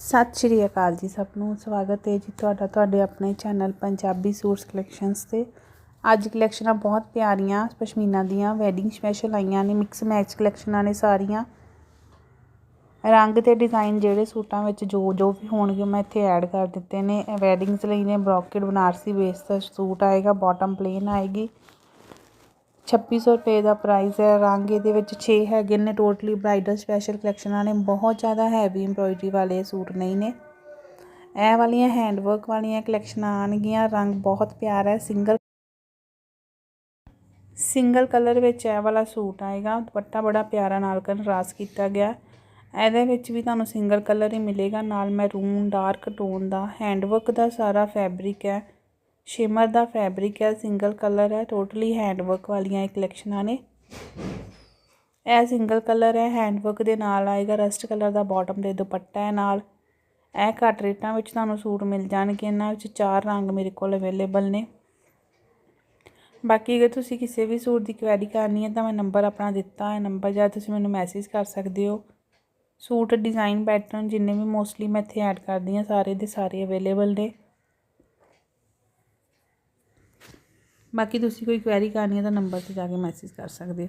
ਸਤਿ ਸ਼੍ਰੀ ਅਕਾਲ ਜੀ ਸਭ ਨੂੰ। ਸਵਾਗਤ ਹੈ ਜੀ ਤੁਹਾਡਾ ਤੁਹਾਡੇ ਆਪਣੇ ਚੈਨਲ ਪੰਜਾਬੀ ਸੂਟਸ ਕਲੈਕਸ਼ਨਸ ਤੇ। ਅੱਜ ਕਲੈਕਸ਼ਨਾਂ ਬਹੁਤ ਪਿਆਰੀਆਂ, ਪਸ਼ਮੀਨਾ ਦੀਆਂ ਵੈਡਿੰਗ ਸਪੈਸ਼ਲ ਆਈਆਂ ਨੇ ਮਿਕਸ ਮੈਚ ਕਲੈਕਸ਼ਨਾਂ ਨੇ ਸਾਰੀਆਂ। ਰੰਗ ਤੇ ਡਿਜ਼ਾਈਨ ਜਿਹੜੇ ਸੂਟਾਂ ਵਿੱਚ ਜੋ ਜੋ ਵੀ ਹੋਣਗੇ ਮੈਂ ਇੱਥੇ ਐਡ ਕਰ ਦਿੱਤੇ ਨੇ। ਵੈਡਿੰਗਸ ਲਈ ਨੇ ਬ੍ਰੋਕੇਡ ਬਨਾਰਸੀ ਬੇਸ ਦਾ ਸੂਟ ਆਏਗਾ ਬਾਟਮ ਪਲੇਨ ਆਏਗੀ। 2600 ਰੁਪਏ ਦਾ ਪ੍ਰਾਈਸ ਹੈ। ਰੰਗ ਇਹਦੇ ਵਿੱਚ 6 ਹੈਗੇ ਨੇ। ਟੋਟਲੀ ਬ੍ਰਾਈਡਲ ਸਪੈਸ਼ਲ ਕਲੈਕਸ਼ਨਾਂ ਨੇ ਬਹੁਤ ਜ਼ਿਆਦਾ ਹੈਵੀ ਐਮਬ੍ਰੋਇਡਰੀ ਵਾਲੇ ਸੂਟ ਨਹੀਂ ਨੇ। ਇਹ ਵਾਲੀਆਂ ਹੈਂਡਵਰਕ ਵਾਲੀਆਂ ਕਲੈਕਸ਼ਨਾਂ ਆਣਗੀਆਂ ਰੰਗ ਬਹੁਤ ਪਿਆਰਾ ਹੈ। ਸਿੰਗਲ ਸਿੰਗਲ ਕਲਰ ਵਿੱਚ ਇਹ ਵਾਲਾ ਸੂਟ ਆਏਗਾ। ਦੁਪੱਟਾ ਬੜਾ ਪਿਆਰਾ ਨਾਲ ਕੰਟਰਾਸਟ ਕੀਤਾ ਗਿਆ। ਇਹਦੇ ਵਿੱਚ ਵੀ ਤੁਹਾਨੂੰ ਸਿੰਗਲ ਕਲਰ ਹੀ ਮਿਲੇਗਾ। ਨਾਲ ਮੈਰੂਨ ਡਾਰਕ ਟੋਨ ਦਾ। ਹੈਂਡਵਰਕ ਦਾ ਸਾਰਾ ਫੈਬਰਿਕ ਹੈ। ਸ਼ਿਮਰ ਦਾ ਫੈਬਰਿਕ ਹੈ, ਸਿੰਗਲ ਕਲਰ ਹੈ ਟੋਟਲੀ ਹੈਂਡਵਰਕ ਵਾਲੀਆਂ ਇਹ ਕਲੈਕਸ਼ਨਾਂ ਨੇ। ਇਹ ਸਿੰਗਲ ਕਲਰ ਹੈ ਹੈਂਡਵਰਕ ਦੇ ਨਾਲ ਆਏਗਾ ਰਸਟ ਕਲਰ ਦਾ ਬਾਟਮ ਦੇ ਦੁਪੱਟਾ ਹੈ ਨਾਲ। ਇਹ ਘੱਟ ਰੇਟਾਂ ਵਿੱਚ ਤੁਹਾਨੂੰ ਸੂਟ ਮਿਲ ਜਾਣਗੇ, ਇਹਨਾਂ ਵਿੱਚ ਚਾਰ ਰੰਗ ਮੇਰੇ ਕੋਲ ਅਵੇਲੇਬਲ ਨੇ। ਬਾਕੀ ਅਗਰ ਤੁਸੀਂ ਕਿਸੇ ਵੀ ਸੂਟ ਦੀ ਕੁਐਰੀ ਕਰਨੀ ਹੈ ਤਾਂ ਮੈਂ ਨੰਬਰ ਆਪਣਾ ਦਿੱਤਾ ਹੈ ਨੰਬਰ ਜਾਂ ਤੁਸੀਂ ਮੈਨੂੰ ਮੈਸੇਜ ਕਰ ਸਕਦੇ ਹੋ। ਸੂਟ ਡਿਜ਼ਾਈਨ ਪੈਟਰਨ ਜਿੰਨੇ ਵੀ ਮੋਸਟਲੀ ਮੈਂ ਇੱਥੇ ਐਡ ਕਰਦੀ ਹਾਂ, ਸਾਰੇ ਦੇ ਸਾਰੇ ਅਵੇਲੇਬਲ ਨੇ। ਬਾਕੀ ਤੁਸੀਂ ਕੋਈ ਕੁਐਰੀ ਕਰਨੀ ਹੈ ਤਾਂ ਨੰਬਰ ਤੇ ਜਾ ਕੇ ਮੈਸੇਜ ਕਰ ਸਕਦੇ ਹੋ।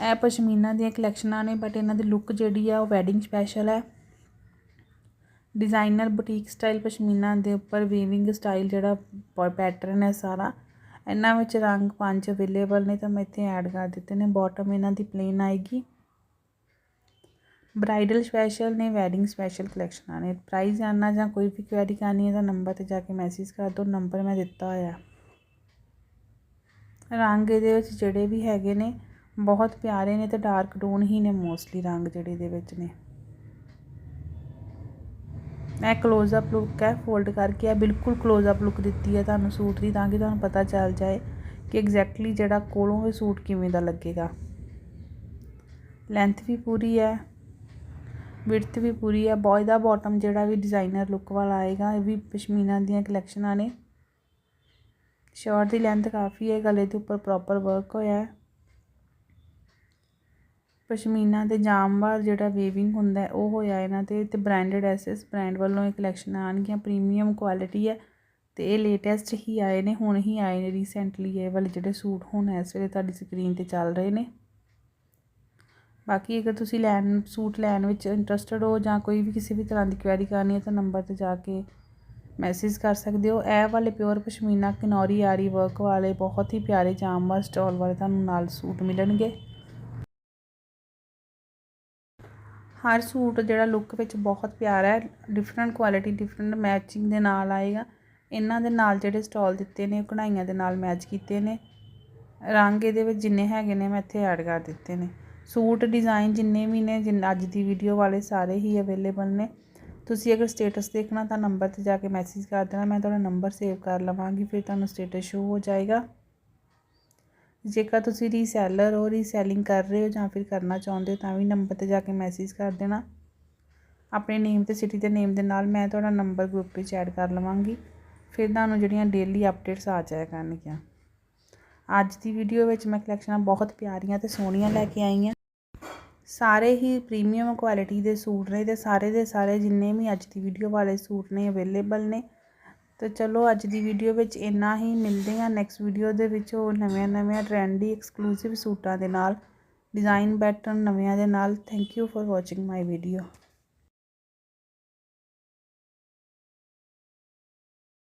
ਇਹ ਪਸ਼ਮੀਨਾ ਦੀਆਂ ਕਲੈਕਸ਼ਨਾਂ ਨੇ ਬਟ ਇਹਨਾਂ ਦੀ ਲੁੱਕ ਜਿਹੜੀ ਆ ਉਹ ਵੈਡਿੰਗ ਸਪੈਸ਼ਲ ਹੈ। ਡਿਜ਼ਾਈਨਰ ਬੁਟੀਕ ਸਟਾਈਲ ਪਸ਼ਮੀਨਾ ਦੇ ਉੱਪਰ ਵੀਵਿੰਗ ਸਟਾਈਲ ਜਿਹੜਾ ਪੈਟਰਨ ਹੈ ਸਾਰਾ। ਇਹਨਾਂ ਵਿੱਚ ਰੰਗ ਪੰਜ ਅਵੇਲੇਬਲ ਨੇ ਤਾਂ ਮੈਂ ਇੱਥੇ ਐਡ ਕਰ ਦਿੱਤੇ ਨੇ। ਬਾਟਮ ਇਹਨਾਂ ਦੀ ਪਲੇਨ ਆਏਗੀ। ਬ੍ਰਾਈਡਲ ਸਪੈਸ਼ਲ ਨੇ ਵੈਡਿੰਗ ਸਪੈਸ਼ਲ ਕਲੈਕਸ਼ਨਾਂ ਨੇ। ਪ੍ਰਾਈਸ ਜਾਨਣਾ ਜਾਂ ਕੋਈ ਵੀ ਕੁਐਰੀ ਕਰਨੀ ਹੈ ਤਾਂ ਨੰਬਰ ਤੇ ਜਾ ਕੇ ਮੈਸੇਜ ਕਰ ਦਿਓ। ਨੰਬਰ ਮੈਂ ਦਿੱਤਾ ਹੋਇਆ। ਰੰਗ ਇਹਦੇ ਵਿੱਚ ਜਿਹੜੇ ਵੀ ਹੈਗੇ ਨੇ, ਬਹੁਤ ਪਿਆਰੇ ਨੇ ਤੇ ਡਾਰਕ ਡੂਨ ਹੀ ਨੇ ਮੋਸਟਲੀ ਰੰਗ ਜਿਹੜੇ ਇਹਦੇ ਵਿੱਚ ਨੇ। ਇਹ ক্লোਜ਼ ਅਪ ਲੁੱਕ ਹੈ ਫੋਲਡ ਕਰਕੇ ਆ, ਬਿਲਕੁਲ ক্লোਜ਼ ਅਪ ਲੁੱਕ ਦਿੱਤੀ ਹੈ ਤੁਹਾਨੂੰ ਸੂਟ ਦੀ, ਤਾਂ ਕਿ ਤੁਹਾਨੂੰ ਪਤਾ ਚੱਲ ਜਾਏ ਕਿ ਐਗਜ਼ੈਕਟਲੀ ਜਿਹੜਾ ਕੋਲੋਂ ਇਹ ਸੂਟ ਕਿਵੇਂ ਦਾ ਲੱਗੇਗਾ। ਲੈਂਥ ਵੀ ਪੂਰੀ ਹੈ ਵਿਡਥ ਵੀ ਪੂਰੀ ਹੈ ਬੋਏ ਦਾ ਬਾਟਮ ਜਿਹੜਾ ਵੀ ਡਿਜ਼ਾਈਨਰ ਲੁੱਕ ਵਾਲਾ ਆਏਗਾ, ਇਹ ਵੀ ਪਸ਼ਮੀਨਾ ਦੀਆਂ ਕਲੈਕਸ਼ਨਾਂ ਨੇ। ਸ਼ਰਟ ਦੀ ਲੈਂਥ ਕਾਫੀ ਹੈ, ਗਲੇ ਦੇ ਉੱਪਰ ਪ੍ਰੋਪਰ ਵਰਕ ਹੋਇਆ ਹੈ। ਪਸ਼ਮੀਨਾ ਤੇ ਜਾਮਵਾਰ ਜਿਹੜਾ ਵੇਵਿੰਗ ਹੁੰਦਾ ਉਹ ਹੋਇਆ ਇਹਨਾਂ ਤੇ ਤੇ ਬ੍ਰਾਂਡਡ ਐਸਐਸ ਬ੍ਰਾਂਡ ਵੱਲੋਂ ਇਹ ਕਲੈਕਸ਼ਨ ਆਣਗੀਆਂ ਪ੍ਰੀਮੀਅਮ ਕੁਆਲਿਟੀ ਹੈ ਤੇ ਇਹ ਲੇਟੈਸਟ ਹੀ ਆਏ ਨੇ, ਹੁਣ ਹੀ ਆਏ ਨੇ ਰੀਸੈਂਟਲੀ ਇਹ ਵਾਲੇ ਜਿਹੜੇ ਸੂਟ ਹੁਣ ਇਸ ਵੇਲੇ ਤੁਹਾਡੀ ਸਕਰੀਨ ਤੇ ਚੱਲ ਰਹੇ ਨੇ। ਬਾਕੀ ਅਗਰ ਤੁਸੀਂ ਲੈਣ, ਸੂਟ ਲੈਣ ਵਿੱਚ ਇੰਟਰਸਟਿਡ ਹੋ ਜਾਂ ਕੋਈ ਵੀ ਕਿਸੇ ਵੀ ਤਰ੍ਹਾਂ ਦੀ ਕੁਐਰੀ ਕਰਨੀ ਹੈ ਤਾਂ ਨੰਬਰ ਤੇ ਜਾ ਕੇ ਮੈਸੇਜ ਕਰ ਸਕਦੇ ਹੋ। ਇਹ ਵਾਲੇ ਪਿਓਰ ਪਸ਼ਮੀਨਾ ਕਿਨੌਰੀ ਆਰੀ ਵਰਕ ਵਾਲੇ ਬਹੁਤ ਹੀ ਪਿਆਰੇ ਜਾਮਵਾਰ ਸਟਾਲ ਵਾਲੇ ਤੁਹਾਨੂੰ ਨਾਲ ਸੂਟ ਮਿਲਣਗੇ। ਹਰ ਸੂਟ ਜਿਹੜਾ ਲੁੱਕ ਵਿੱਚ ਬਹੁਤ ਪਿਆਰਾ ਹੈ। ਡਿਫਰੈਂਟ ਕੁਆਲਿਟੀ ਡਿਫਰੈਂਟ ਮੈਚਿੰਗ ਦੇ ਨਾਲ ਆਏਗਾ। ਇਹਨਾਂ ਦੇ ਨਾਲ ਜਿਹੜੇ ਸਟਾਲ ਦਿੱਤੇ ਨੇ ਉਹ ਕਢਾਈਆਂ ਦੇ ਨਾਲ ਮੈਚ ਕੀਤੇ ਨੇ। ਰੰਗ ਇਹਦੇ ਵਿੱਚ ਜਿੰਨੇ ਹੈਗੇ ਨੇ, ਮੈਂ ਇੱਥੇ ਐਡ ਕਰ ਦਿੱਤੇ ਨੇ। ਸੂਟ ਡਿਜ਼ਾਈਨ ਜਿੰਨੇ ਵੀ ਨੇ, ਜਿੰਨ ਅੱਜ ਦੀ ਵੀਡੀਓ ਵਾਲੇ ਸਾਰੇ ਹੀ ਅਵੇਲੇਬਲ ਨੇ। ਤੁਸੀਂ ਅਗਰ ਸਟੇਟਸ ਦੇਖਣਾ ਤਾਂ ਨੰਬਰ ਤੇ ਜਾ ਕੇ ਮੈਸੇਜ ਕਰ ਦੇਣਾ, ਮੈਂ ਤੁਹਾਡਾ ਨੰਬਰ ਸੇਵ ਕਰ ਲਵਾਂਗੀ, ਫਿਰ ਤੁਹਾਨੂੰ ਸਟੇਟਸ ਸ਼ੋ ਹੋ ਜਾਏਗਾ। ਜੇਕਰ ਤੁਸੀਂ ਰੀਸੈਲਰ ਹੋ ਰੀਸੈਲਿੰਗ ਕਰ ਰਹੇ ਹੋ ਜਾਂ ਫਿਰ ਕਰਨਾ ਚਾਹੁੰਦੇ ਹੋ ਤਾਂ ਵੀ ਨੰਬਰ ਤੇ ਜਾ ਕੇ ਮੈਸੇਜ ਕਰ ਦੇਣਾ। ਆਪਣੇ ਨੇਮ ਤੇ ਸਿਟੀ ਦੇ ਨੇਮ ਦੇ ਨਾਲ ਮੈਂ ਤੁਹਾਡਾ ਨੰਬਰ ਗਰੁੱਪ ਵਿੱਚ ਐਡ ਕਰ ਲਵਾਂਗੀ। ਫਿਰ ਤੁਹਾਨੂੰ ਜਿਹੜੀਆਂ ਡੇਲੀ ਅਪਡੇਟਸ ਆ ਜਾਇਆ ਕਰਨਗੀਆਂ। ਅੱਜ ਦੀ ਵੀਡੀਓ ਵਿੱਚ ਮੈਂ ਕਲੈਕਸ਼ਨਾਂ ਬਹੁਤ ਪਿਆਰੀਆਂ ਤੇ ਸੋਹਣੀਆਂ ਲੈ ਕੇ ਆਈ ਹਾਂ ਸਾਰੇ ਹੀ ਪ੍ਰੀਮੀਅਮ ਕੁਆਲਿਟੀ ਦੇ ਸੂਟ ਨੇ ਤੇ ਸਾਰੇ ਦੇ ਸਾਰੇ ਜਿੰਨੇ ਵੀ ਅੱਜ ਦੀ ਵੀਡੀਓ ਵਾਲੇ ਸੂਟ ਨੇ ਅਵੇਲੇਬਲ ਨੇ। ਤੇ ਚਲੋ ਅੱਜ ਦੀ ਵੀਡੀਓ ਵਿੱਚ ਇੰਨਾ ਹੀ, ਮਿਲਦੇ ਹਾਂ ਨੈਕਸਟ ਵੀਡੀਓ ਦੇ ਵਿੱਚ ਉਹ ਨਵੇਂ ਨਵੇਂ ਟ੍ਰੈਂਡੀ ਐਕਸਕਲੂਸਿਵ ਸੂਟਾਂ ਦੇ ਨਾਲ ਡਿਜ਼ਾਈਨ ਪੈਟਰਨ ਨਵਿਆਂ ਦੇ ਨਾਲ। Thank you for watching my video